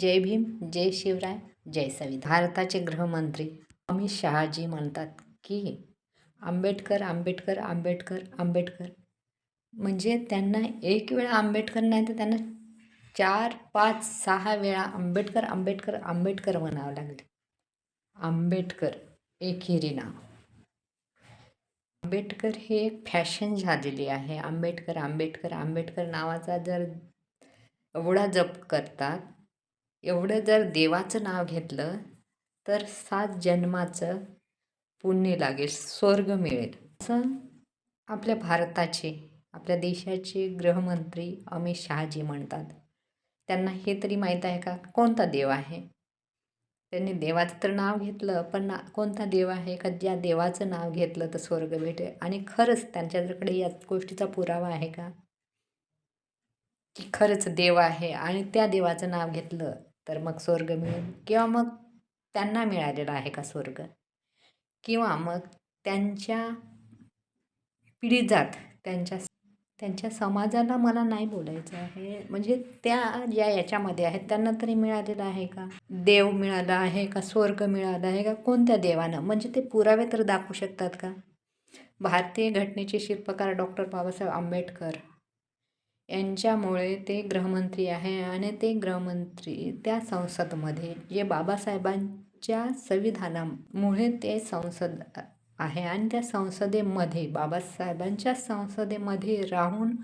जय भीम जय शिवराय जय संविधान भारताचे गृहमंत्री अमित शहाजी म्हणतात की आंबेडकर आंबेडकर आंबेडकर आंबेडकर. म्हणजे त्यांना एक वेळा आंबेडकर नाही तर त्यांना चार पाच सहा वेळा आंबेडकर आंबेडकर आंबेडकर म्हणावं लागले. आंबेडकर एकेरी नाव. आंबेडकर हे एक फॅशन झालेली आहे. आंबेडकर आंबेडकर आंबेडकर नावाचा जर एवढा जप करतात एवढं जर देवाचं नाव घेतलं तर सात जन्माचं पुण्य लागेल स्वर्ग मिळेल. असं आपल्या भारताचे आपल्या देशाचे गृहमंत्री अमित शहाजी म्हणतात. त्यांना हे तरी माहीत आहे का? कोणता देव आहे? त्यांनी देवाचं तर नाव घेतलं पण ना कोणता देव आहे का? ज्या देवाचं नाव घेतलं तर स्वर्ग भेटेल. आणि खरंच त्यांच्याकडे या गोष्टीचा पुरावा आहे का? की खरंच देव आहे आणि त्या देवाचं नाव घेतलं तर मग स्वर्ग मिळेल. किंवा मग त्यांना मिळालेला आहे का स्वर्ग? किंवा मग त्यांच्या पिढीजात त्यांच्या त्यांच्या समाजाला मला नाही बोलायचं आहे. म्हणजे त्या ज्या याच्यामध्ये आहेत त्यांना तरी मिळालेलं आहे का? देव मिळाला आहे का? स्वर्ग मिळाला आहे का? कोणत्या देवानं? म्हणजे ते पुरावे तर दाखवू शकतात का? भारतीय घटनेचे शिल्पकार डॉक्टर बाबासाहेब आंबेडकर यांच्यामुळे ते गृहमंत्री आहे आणि ते गृहमंत्री त्या संसदमध्ये जे बाबासाहेबांच्या संविधानामुळे ते संसद आहे आणि त्या संसदेमध्ये बाबासाहेबांच्या संसदेमध्ये राहून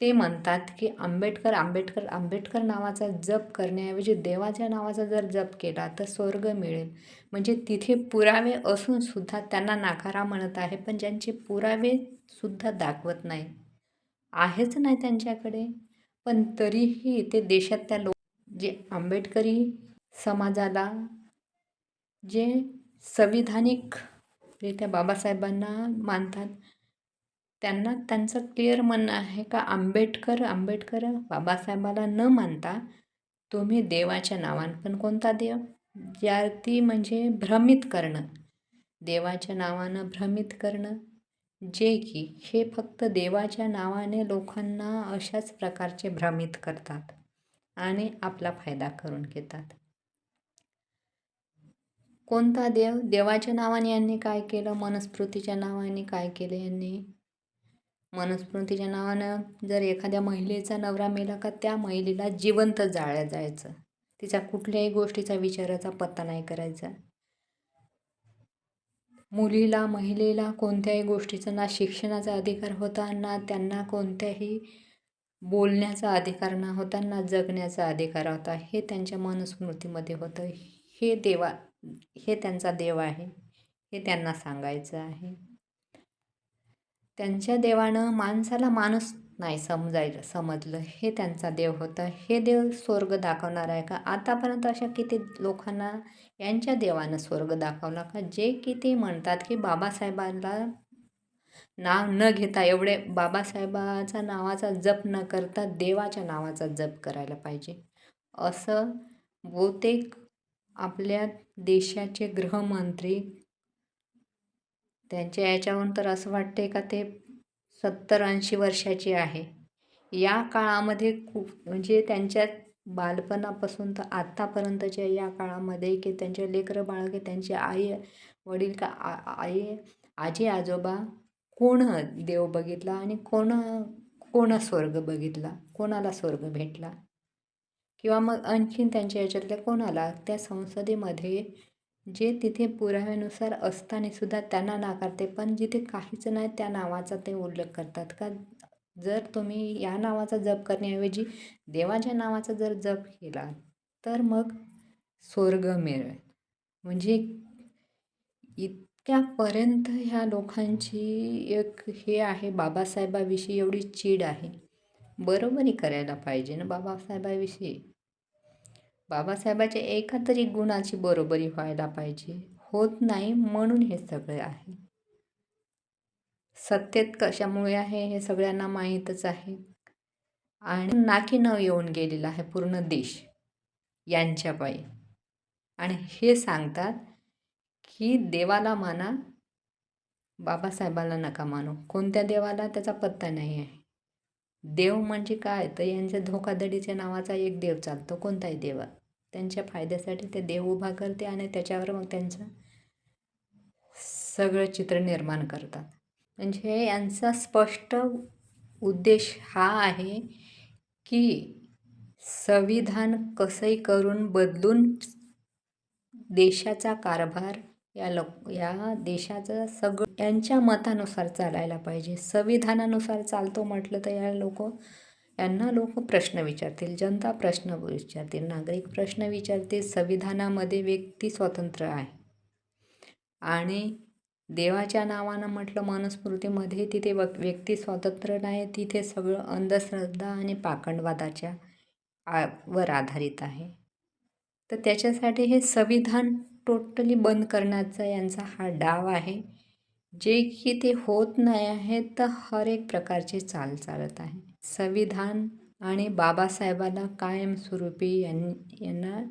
ते म्हणतात की आंबेडकर आंबेडकर आंबेडकर नावाचा जप करण्याऐवजी देवाच्या नावाचा जर जप केला तर स्वर्ग मिळेल. म्हणजे तिथे पुरावे असूनसुद्धा त्यांना नाकारा म्हणत आहे पण ज्यांचे पुरावेसुद्धा दाखवत नाही. आहेच नाही त्यांच्याकडे. पण तरीही ते देशातल्या लोक जे आंबेडकरी समाजाला जे संविधानिक रित्या बाबासाहेबांना मानतात त्यांना त्यांचं क्लिअर म्हणणं आहे का आंबेडकर आंबेडकर बाबासाहेबाला न मानता तुम्ही देवाच्या नावानं पण कोणता देव? ज्या ती म्हणजे भ्रमित करणं. देवाच्या नावानं भ्रमित करणं. जे की हे फक्त देवाच्या नावाने लोकांना अशाच प्रकारचे भ्रमित करतात आणि आपला फायदा करून घेतात. कोणता देव? देवाच्या नावाने यांनी काय केलं? मनस्मृतीच्या नावाने काय केलं यांनी? मनस्मृतीच्या नावानं जर एखाद्या महिलेचा नवरा मेला का त्या महिलेला जिवंत जाळल्या जायचं. तिचा कुठल्याही गोष्टीचा विचाराचा पत्ता नाही करायचा. मुलीला महिलेला कोणत्याही गोष्टीचा ना शिक्षणाचा अधिकार होता ना त्यांना कोणत्याही बोलण्याचा अधिकार ना होता ना जगण्याचा अधिकार होता. हे त्यांच्या मनुस्मृतीमध्ये होतं. हे देवा हे त्यांचा देव आहे. हे त्यांना सांगायचं आहे. त्यांच्या देवानं माणसाला माणूस नाही समजायला समजलं. हे त्यांचा देव होता. हे देव स्वर्ग दाखवणार आहे का? आतापर्यंत अशा किती लोकांना यांच्या देवानं स्वर्ग दाखवला का? जे किती म्हणतात की बाबासाहेबांना नाव न घेता एवढे बाबासाहेबाचा नावाचा जप न करता देवाच्या नावाचा जप करायला पाहिजे. असं बहुतेक आपल्या देशाचे गृहमंत्री त्यांच्या याच्यावरून तर असं वाटते का ते सत्तर ऐंशी वर्षाची आहे. या काळामध्ये खूप म्हणजे त्यांच्या बालपणापासून तर आत्तापर्यंतच्या या काळामध्ये की त्यांच्या लेकरं बाळगे त्यांचे आई वडील का आ आई आजी आजोबा कोण देव बघितला आणि कोण कोण स्वर्ग बघितला? कोणाला स्वर्ग भेटला? किंवा मग आणखीन त्यांच्या याच्यातल्या कोणाला? त्या संसदेमध्ये जे तिथे पुराव्यानुसार असतानासुद्धा त्यांना नाकारते पण जिथे काहीच नाही त्या नावाचा ते उल्लेख करतात. का जर तुम्ही या नावाचा जप करण्याऐवजी देवाच्या नावाचा जर जप केला तर मग स्वर्ग मिळेल. म्हणजे इतक्यापर्यंत ह्या लोकांची एक हे आहे बाबासाहेबाविषयी एवढी चीड आहे. बरोबरी करायला पाहिजे ना बाबासाहेबाविषयी? बाबासाहेबाच्या एका तरी गुणाची बरोबरी व्हायला पाहिजे. होत नाही म्हणून हे सगळे आहे. सत्तेत कशामुळे आहे हे सगळ्यांना माहीतच आहे. आणि नाकी न येऊन गेलेला आहे पूर्ण देश यांच्यापायी. आणि हे सांगतात की देवाला माना बाबासाहेबाला नका मानू. कोणत्या देवाला? त्याचा पत्ता नाही आहे. देव म्हणजे काय? तर यांच्या धोकाधडीच्या नावाचा एक देव चालतो. कोणताही देवा. त्यांच्या फायद्यासाठी ते देव उभा करते आणि त्याच्यावर मग त्यांचं सगळं चित्र निर्माण करतात. म्हणजे यांचा स्पष्ट उद्देश हा आहे की संविधान कसंही करून बदलून देशाचा कारभार या लोक या देशाचं सगळं यांच्या मतानुसार चालायला पाहिजे. संविधानानुसार चालतो म्हटलं तर या लोक यांना लोक प्रश्न विचारतील जनता प्रश्न विचारतील नागरिक प्रश्न विचारतील संविधानामध्ये व्यक्ती स्वातंत्र्य आहे. आणि देवाच्या नावानं म्हटलं मनुस्मृतीमध्ये तिथे व व्यक्ती स्वातंत्र्य नाही तिथे सगळं अंधश्रद्धा आणि पाखंडवादाच्या आ वर आधारित आहे. तर त्याच्यासाठी हे संविधान टोटली बंद करण्याचा यांचा हा डाव आहे. जे की ते होत नाही आहे तर हर एक प्रकारची चाल चालत आहे. संविधान आणि बाबासाहेबांना कायमस्वरूपी यां यांना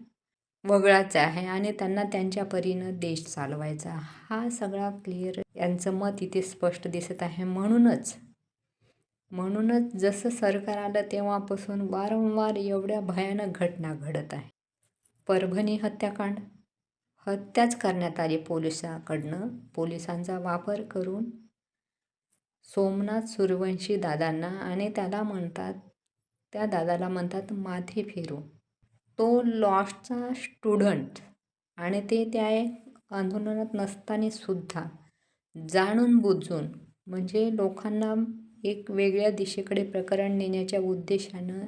वगळाच आहे आणि त्यांना त्यांच्या परीनं देश चालवायचा हा सगळा क्लिअर यांचं मत इथे स्पष्ट दिसत आहे. म्हणूनच म्हणूनच जसं सरकार आलं तेव्हापासून वारंवार एवढ्या भयानक घटना घडत आहे. परभणी हत्याकांड हत्याच करण्यात आली पोलिसाकडनं. पोलिसांचा वापर करून सोमनाथ सूर्यवंशी दादांना आणि त्याला म्हणतात त्या दादाला म्हणतात माथे फिरू. तो लॉस्टचा स्टुडंट आणि ते त्या आंदोलनात नसताना सुद्धा जाणून बुजून म्हणजे लोकांना एक वेगळ्या दिशेकडे प्रकरण नेण्याच्या उद्देशानं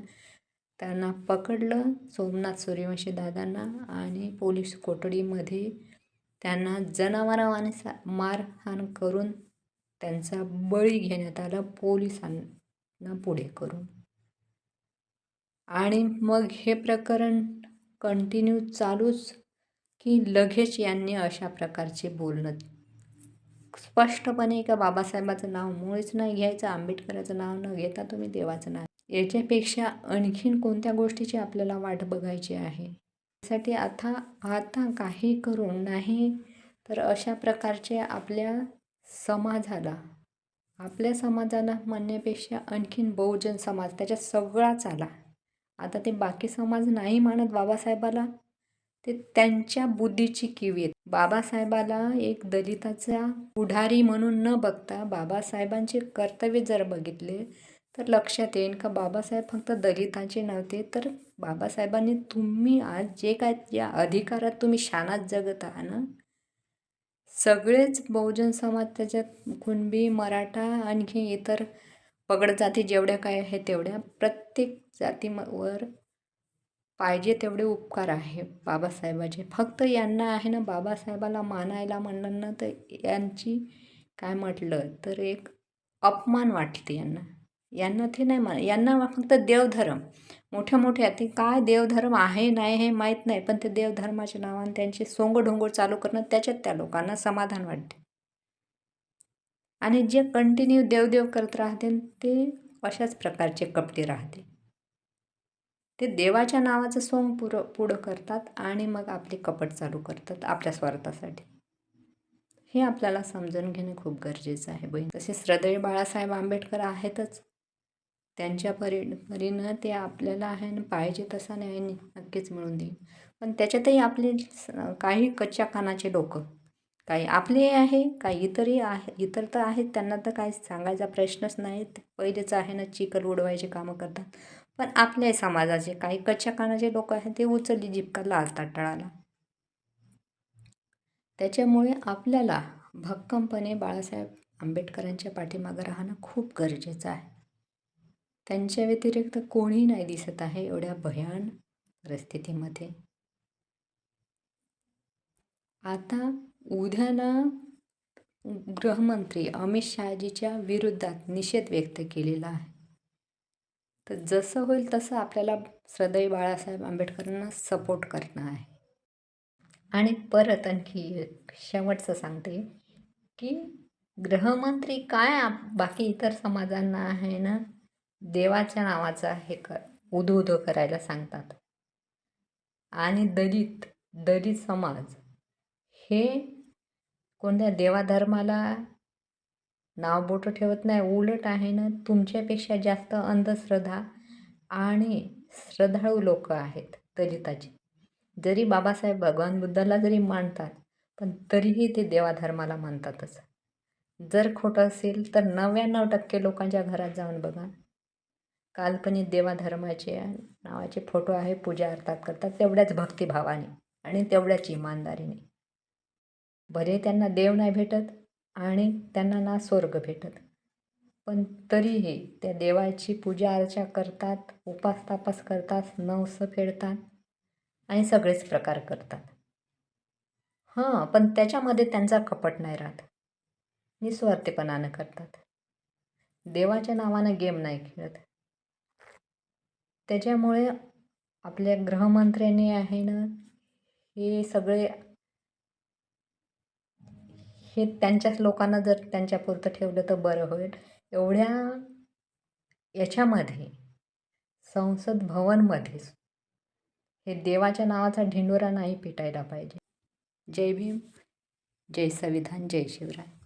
त्यांना पकडलं सोमनाथ सूर्यवंशी दादांना आणि पोलीस कोठडीमध्ये त्यांना जनावरावाने सा मारहाण करून त्यांचा बळी घेण्यात आला पोलिसांना पुढे करून. आणि मग हे प्रकरण कंटिन्यू चालूच की लगेच यांनी अशा प्रकारचे बोलणं. स्पष्टपणे का बाबासाहेबाचं नाव मुळीच नाही घ्यायचं आंबेडकराचं नाव न घेता तुम्ही देवाचं नाव. याच्यापेक्षा आणखीन कोणत्या गोष्टीची आपल्याला वाट बघायची आहे? त्यासाठी आता आता काही करून नाही तर अशा प्रकारचे आपल्या समाजाला. आपल्या समाजाला म्हणण्यापेक्षा आणखीन बहुजन समाज त्याच्यात सगळाच आला. आता ते बाकी समाज नाही मानत बाबासाहेबाला ते त्यांच्या बुद्धीची किवी आहेत बाबासाहेबाला एक दलिताचा पुढारी म्हणून न बघता बाबासाहेबांचे कर्तव्य जर बघितले तर लक्षात येईल का बाबासाहेब फक्त दलितांचे नव्हते तर बाबासाहेबांनी तुम्ही आज जे काय या अधिकारात तुम्ही शानात जगत आहात ना सगळेच बहुजन समाज त्याच्यात कुणबी मराठा आणखी इतर पगड जाती जेवढ्या काय आहे तेवढ्या प्रत्येक जातीवर पाहिजे तेवढे उपकार आहे बाबासाहेबाचे. फक्त यांना आहे ना बाबासाहेबाला मानायला म्हणलं ना तर यांची काय म्हटलं तर एक अपमान वाटते यांना. यांना ते नाही मान यांना फक्त देवधर्म. मोठ्या मोठ्या ते काय देवधर्म आहे नाही हे माहीत नाही पण ते देवधर्माच्या नावाने त्यांचे सोंगढोंगोळ चालू करणं त्याच्यात त्या लोकांना समाधान वाटते. आणि जे कंटिन्यू देवदेव करत राहते ते अशाच प्रकारचे कपडे राहते. ते देवाच्या नावाचं सोंग पुरं पुढं करतात आणि मग आपले कपट चालू करतात आपल्या स्वार्थासाठी. हे आपल्याला समजून घेणं खूप गरजेचं आहे बहीण. तसेच हृदय बाळासाहेब आंबेडकर आहेतच. त्यांच्या परी परीनं ते आपल्याला आहे ना पाहिजे तसा न्याय नक्कीच मिळून देईल. पण त्याच्यातही आपले काही कच्च्या कानाचे लोक काही आपले आहे काही इतरही आहे इतर तर आहेत त्यांना तर काही सांगायचा प्रश्नच नाही. पहिलेच आहे ना चिखल उडवायचे कामं करतात. पण आपल्या समाजाचे काही कच्च्या कानाचे लोक आहेत ते उचलली जिपका लालतात टळाला. त्याच्यामुळे आपल्याला भक्कमपणे बाळासाहेब आंबेडकरांच्या पाठीमागं राहणं खूप गरजेचं आहे. त्यांच्या व्यतिरिक्त कोणी नाही दिसत आहे एवढ्या भयान परिस्थितीमध्ये. आता उद्याला गृहमंत्री अमित शहाजीच्या विरोधात निषेध व्यक्त केलेला आहे. तर जसं होईल तसं आपल्याला श्रद्धेय बाळासाहेब आंबेडकरांना सपोर्ट करणं आहे. आणि परत आणखी शेवटचं सांगते की गृहमंत्री काय बाकी इतर समाजांना आहे ना देवाच्या नावाचा हे कर उधो उधो करायला सांगतात. आणि दलित दलित समाज हे कोणत्या देवाधर्माला नाव बोटं ठेवत नाही उलट आहे ना तुमच्यापेक्षा जास्त अंधश्रद्धा आणि श्रद्धाळू लोक आहेत दलिताची. जरी बाबासाहेब भगवान बुद्धाला जरी मानतात पण तरीही ते देवाधर्माला मानतातच. जर खोटं असेल तर नव्याण्णव टक्के लोकांच्या घरात जाऊन बघा. काल्पनिक देवाधर्माचे नावाचे फोटो आहे पूजा अर्थात करतात तेवढ्याच भक्तिभावाने आणि तेवढ्याच इमानदारीने. भले त्यांना देव नाही भेटत आणि त्यांना ना स्वर्ग भेटत पण तरीही त्या देवाची पूजा अर्चा करतात उपास तापास करतात नवस फेडतात आणि सगळेच प्रकार करतात. हां पण त्याच्यामध्ये त्यांचा कपट नाही राहत. निस्वार्थीपणानं करतात. देवाच्या नावानं गेम नाही खेळत. त्याच्यामुळे आपल्या गृहमंत्र्यांनी आहे ना हे सगळे हे त्यांच्याच लोकांना जर त्यांच्यापुरतं ठेवलं तर बरं होईल. एवढ्या याच्यामध्ये संसद भवनमध्येच हे देवाच्या नावाचा ढिंडोरा नाही पिटायला पाहिजे. जय भीम जय संविधान जय शिवराय.